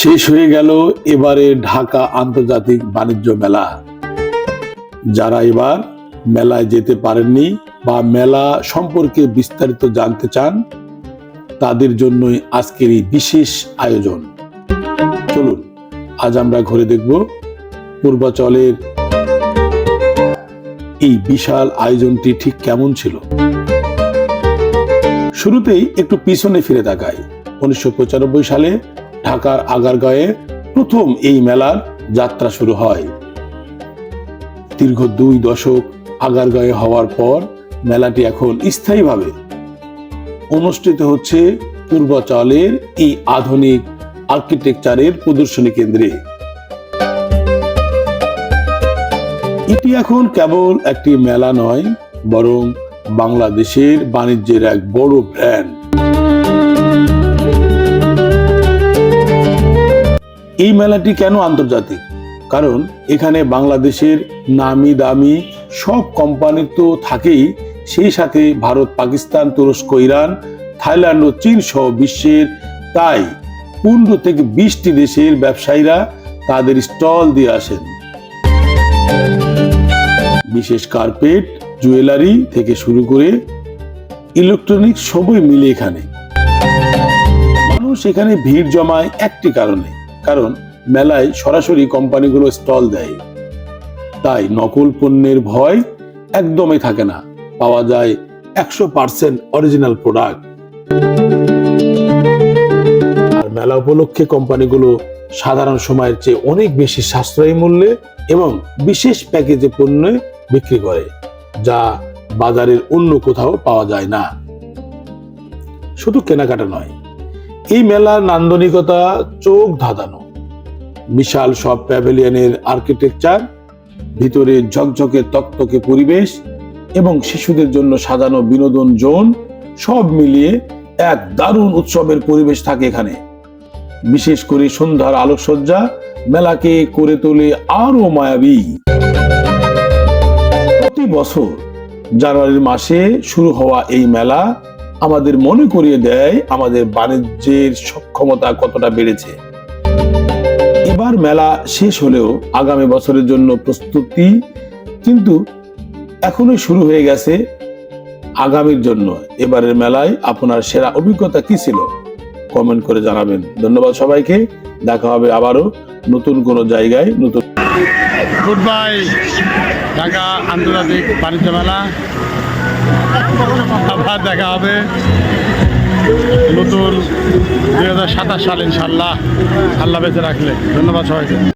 শেষ হয়ে গেল এবারে ঢাকা আন্তর্জাতিক বাণিজ্য মেলা। যারা এবার মেলায় যেতে পারেননি বা মেলা সম্পর্কে বিস্তারিত জানতে চান, তাদের জন্যই আজকের এই বিশেষ আয়োজন। চলুন, আজ আমরা ঘুরে দেখব পূর্বাচলের এই বিশাল আয়োজনটি ঠিক কেমন ছিল। শুরুতেই একটু পিছনে ফিরে তাকাই। উনিশশো সালে ঢাকার আগারগাঁয়ে প্রথম এই মেলার যাত্রা শুরু হয়। দীর্ঘ দুই দশক আগারগাঁয়ে হওয়ার পর মেলাটি এখন স্থায়ীভাবে অনুষ্ঠিত হচ্ছে পূর্বাচলের এই আধুনিক আর্কিটেকচারের প্রদর্শনী কেন্দ্রে। এটি এখন কেবল একটি মেলা নয়, বরং বাংলাদেশের বাণিজ্যের এক বড় ব্র্যান্ড এই মেলাটি কেন আন্তর্জাতিক? কারণ এখানে বাংলাদেশের নামি দামি সব কোম্পানির তো থাকেই, সেই সাথে ভারত, পাকিস্তান, তুরস্ক, ইরান, থাইল্যান্ড ও চীন সহ বিশ্বের তাই পনেরো থেকে বিশটি দেশের ব্যবসায়ীরা তাদের স্টল দিয়ে আসেন। বিশেষ কার্পেট, জুয়েলারি থেকে শুরু করে ইলেকট্রনিক সবই মিলে এখানে। মানুষ এখানে ভিড় জমায় একটি কারণে। কারণ মেলায় সরাসরি কোম্পানিগুলো স্টল দেয়। তাই নকল পণ্যের ভয় একদমই থাকে না। পাওয়া যায় একশো পার্সেন্ট অরিজিনাল প্রোডাক্ট। আর মেলা উপলক্ষে কোম্পানিগুলো সাধারণ সময়ের চেয়ে অনেক বেশি সাশ্রয়ী মূল্যে এবং বিশেষ প্যাকেজে পণ্য বিক্রি করে, যা বাজারের অন্য কোথাও পাওয়া যায় না। শুধু কেনাকাটা নয়, এই মেলার নান্দনিকতা চোখ ধাঁধানো। বিশাল সব প্যাভিলিয়নের আর্কিটেকচার, ভিতরে ঝকঝকে তক্তকে পরিবেশ এবং শিশুদের জন্য সাজানো বিনোদন জোন সব মিলিয়ে এক দারুণ উৎসবের পরিবেশ থাকে এখানে। বিশেষ করে সন্ধ্যার আলোকসজ্জা মেলাকে করে তোলে আরও মায়াবী। প্রতি বছর জানুয়ারির মাসে শুরু হওয়া এই মেলা আমাদের মনে করিয়ে দেয় আমাদের বাণিজ্যের সক্ষমতা কতটা বেড়েছে। এবার মেলা শেষ হলেও আগামী বছরের জন্য প্রস্তুতি কিন্তু এখনোই শুরু হয়ে গেছে আগামীর জন্য। এবারের মেলায় আপনার সেরা অভিজ্ঞতা কি ছিল? কমেন্ট করে জানাবেন। ধন্যবাদ সবাইকে। দেখা হবে আবারও নতুন কোনো জায়গায়, নতুন গুড বাই ঢাকা আন্তর্জাতিক বাণিজ্য মেলা। আবার দেখা হবে। নতুন দুই হাজার সাতাশ সাল ইনশাল্লাহ আল্লাহ বেঁচে রাখলে। ধন্যবাদ সবাইকে।